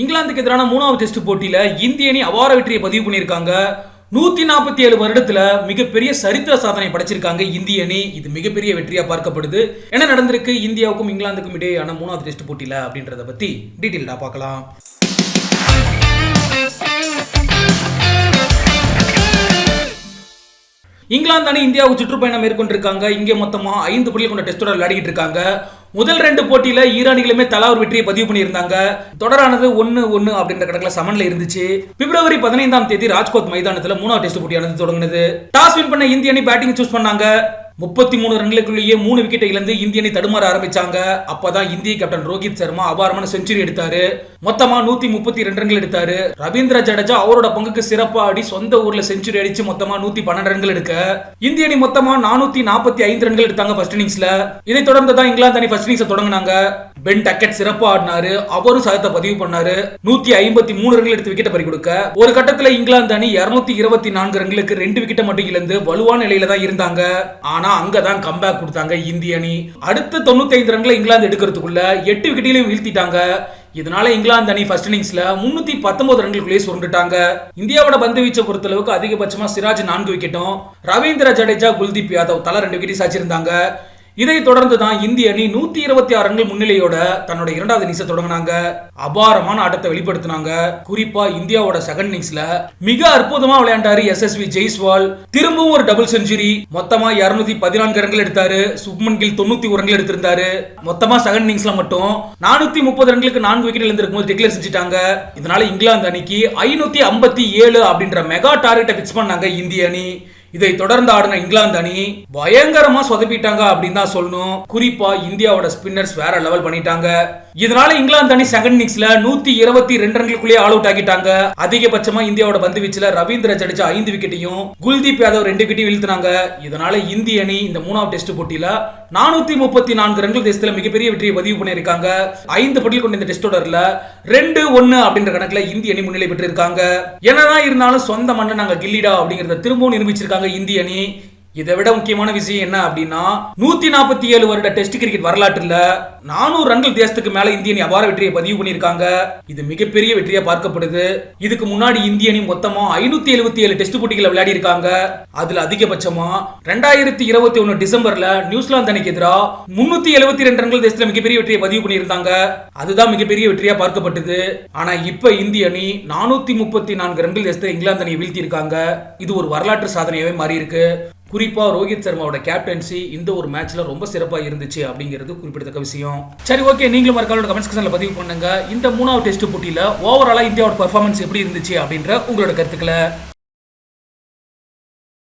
இங்கிலாந்துக்கு எதிரான மூணாவது டெஸ்ட் போட்டியில் இந்திய அணி அபார வெற்றியை பதிவு பண்ணியிருக்காங்க. நூற்றி நாற்பத்தி ஏழு வருடத்தில் மிகப்பெரிய சரித்திர சாதனை படைச்சிருக்காங்க இந்திய அணி. இது மிகப்பெரிய வெற்றியாக பார்க்கப்படுது. என்ன நடந்திருக்கு? இந்தியாவுக்கும் இங்கிலாந்துக்கும் இடையேயான மூணாவது டெஸ்ட் போட்டியில் அப்படின்றத பற்றி டீட்டெயில்டா பார்க்கலாம். இங்கிலாந்து அணி இந்தியாவுக்கு சுற்றுப்பயணம் மேற்கொண்டிருக்காங்க. இங்கே மொத்தமாக ஐந்து புள்ளிகள் கொண்ட டெஸ்ட் தொடர் விளையாடிட்டு இருக்காங்க. முதல் ரெண்டு போட்டியில ஈரானிகளுமே தலா ஒரு வெற்றியை பதிவு பண்ணியிருந்தாங்க. தொடரானது ஒன்னு ஒன்னு அப்படின்ற கணக்குல சமன்ல இருந்துச்சு. பிப்ரவரி பதினைந்தாம் தேதி ராஜ்கோட் மைதானத்துல மூணாவது டெஸ்ட் போட்டியானது தொடங்குனது. டாஸ் வின் பண்ண இந்திய அணி பேட்டிங் சூஸ் பண்ணாங்க. முப்பத்தி மூணு ரன்களுக்குள்ளேயே மூணு விக்கெட்டை இழந்து இந்திய அணி தடுமாற ஆரம்பிச்சாங்க. அப்பதான் இந்திய கேப்டன் ரோஹித் சர்மா அபாரமான செஞ்சுரி எடுத்தாரு. மொத்தமா நூத்தி முப்பத்தி ரெண்டு ரன்கள் எடுத்தாரு. ரவீந்திர ஜடேஜா அவரோட பங்குக்கு சிறப்பா ஆடி சொந்த ஊர்ல செஞ்சுரி அடிச்சு மொத்தமா நூத்தி பன்னெண்டு ரன்கள் எடுக்க. இந்திய அணி மொத்தமா நானூத்தி நாற்பத்தி ஐந்து ரன்கள் எடுத்தாங்க ஃபர்ஸ்ட் இன்னிங்ஸ்ல இதை தொடர்ந்து தான் இங்கிலாந்து அணி ஃபர்ஸ்ட் இன்னிங்ஸ் தொடங்கினாங்க. பென் டக்கெட் சிறப்பா ஆடினாரு. அவரும் சதத்தை பதிவு பண்ணாரு. நூத்தி ஐம்பத்தி மூணு ரன்கள் எடுத்து விக்கெட்டை பறி கொடுக்க. ஒரு கட்டத்துல இங்கிலாந்து அணி இருநூத்தி இருபத்தி நான்கு ரன்களுக்கு ரெண்டு விக்கெட்டை மட்டும் இழந்து வலுவான நிலையில தான் இருந்தாங்க. ஆனா ஆ அங்கே தான் கம்பேக் கொடுத்தாங்க இந்திய அணி. அடுத்த தொண்ணூத்தைந்து ரன்களை இங்கிலாந்து எடுக்கிறதுக்குள்ள எட்டு விக்கெட்டிலையும் வீழ்த்திட்டாங்க. இதனால இங்கிலாந்து அணி ஃபர்ஸ்ட் இன்னிங்ஸ்ல முன்னூத்தி பத்தொன்பது ரன்களுக்குள்ளே சுருண்டுட்டாங்க. இந்தியாவோட பந்து வீச்சை பொறுத்தளவுக்கு அதிகபட்சமா சிராஜ் நான்கு விக்கெட்டும் ரவீந்திர ஜடேஜா குல்தீப் யாதவ் தலா ரெண்டு விக்கெட் சாச்சிருந்தாங்க இதை தொடர்ந்து தான் இந்திய அணி நூத்தி இருபத்தி ஆறு ரன்கள் முன்னிலையோட தன்னோட இரண்டாவது இன்னிங்ஸை தொடங்கினாங்க. அபாரமான ஆட்டத்தை வெளிப்படுத்தினாங்க. குறிப்பா இந்தியாவோட செகண்ட் இன்னிங்ஸ்ல மிக அற்புதமா விளையாண்டாரு எஸ்எஸ்வி ஜெய்ஸ்வால். திரும்பவும் ஒரு டபுள் செஞ்சுரி மொத்தமா இருநூத்தி பதினான்கு ரன்கள் எடுத்தாரு. சுப்மன் கில் தொண்ணூத்தி ஒரு ரன்கள் எடுத்திருந்தாரு. மொத்தமா செகண்ட் இன்னிங்ஸ்ல மட்டும் நானூத்தி முப்பது ரன்களுக்கு நான்கு விக்கெட் இழந்திருக்கும் போது டிக்ளேர் செஞ்சுட்டாங்க. இதனால இங்கிலாந்து அணிக்கு ஐநூத்தி ஐம்பத்தி ஏழு அப்படின்ற மெகா டார்கெட்டை பிக்ஸ் பண்ணாங்க இந்திய அணி. இதை தொடர்ந்து ஆடின இங்கிலாந்து அணி பயங்கரமா சொதப்பிட்டாங்க அப்படின்னு தான் சொல்லணும். குறிப்பா இந்தியாவோட ஸ்பின்னர்ஸ் வேற லெவல் பண்ணிட்டாங்க. இதனால இங்கிலாந்து அணி செகண்ட் இன்னிங்ஸ்ல நூத்தி இருபத்தி ரெண்டு ரன்களுக்குள்ளே ஆல் அவுட் ஆகிட்டாங்க அதிகபட்சமா இந்தியாவோட பந்து வீச்சுல ரவீந்திர ஜடேஜா ஐந்து விக்கெட்டையும் குல்தீப் யாதவ் ரெண்டு விக்கெட்டையும் வீழ்த்தினாங்க. இதனால இந்திய அணி இந்த மூணாவது டெஸ்ட் போட்டியில நானூத்தி முப்பத்தி நான்கு ரன்கள் தேசத்துல மிகப்பெரிய வெற்றியை பதிவு பண்ணியிருக்காங்க. ஐந்து போட்டியில் கொண்ட இந்த டெஸ்ட் தொடர்ல ரெண்டு ஒன்னு அப்படின்ற கணக்குல இந்திய அணி முன்னிலை பெற்றிருக்காங்க. என்னதான் இருந்தாலும் சொந்த மண்ணை நாங்க கில்லிடா அப்படிங்கறத திரும்பவும் நிரூபிச்சிருக்காங்க இந்திய அணி இதை விட முக்கியமான விஷயம் என்ன அப்படின்னா நூத்தி நாற்பத்தி ஏழு வருட டெஸ்ட் கிரிக்கெட் வரலாற்றுல நானூறு ரன்கள் தேசத்துக்கு மேல இந்திய அணி அபார வெற்றியை பதிவு பண்ணியிருக்காங்க. இது மிகப்பெரிய வெற்றியா பார்க்கப்படுது. இதுக்கு முன்னாடி இந்திய அணி மொத்தமா ஐநூத்தி எழுபத்தி ஏழு டெஸ்ட் போட்டிகளை விளையாடி இருக்காங்க அதுல அதிகபட்சமா ரெண்டாயிரத்தி இருபத்தி ஒன்னு டிசம்பர்ல நியூசிலாந்து அணிக்கு எதிராக முன்னூத்தி எழுபத்தி ரெண்டு ரன்கள் தேசத்துல மிகப்பெரிய வெற்றியை பதிவு பண்ணியிருந்தாங்க. அதுதான் மிகப்பெரிய வெற்றியா பார்க்கப்பட்டது. ஆனா இப்ப இந்திய அணி நானூத்தி முப்பத்தி நான்கு ரன்கள் தேசத்தை இங்கிலாந்து அணியை வீழ்த்தி இருக்காங்க இது ஒரு வரலாற்று சாதனையாவே மாறி இருக்கு குறிப்பா ரோஹித் சர்மாவோட கேப்டன்சி இந்த ஒரு மேட்ச்ல ரொம்ப சிறப்பா இருந்துச்சு அப்படிங்கிறது குறிப்பிடத்தக்க விஷயம். சரி ஓகே நீங்களும் மறக்காம கமெண்ட் செக்ஷன்ல பதிவு பண்ணுங்க. இந்த மூணாவது டெஸ்ட் போட்டியில ஓவராலா இந்தியாவோட பர்ஃபார்மன்ஸ் எப்படி இருந்துச்சு அப்படின்ற உங்களோட கருத்துக்களை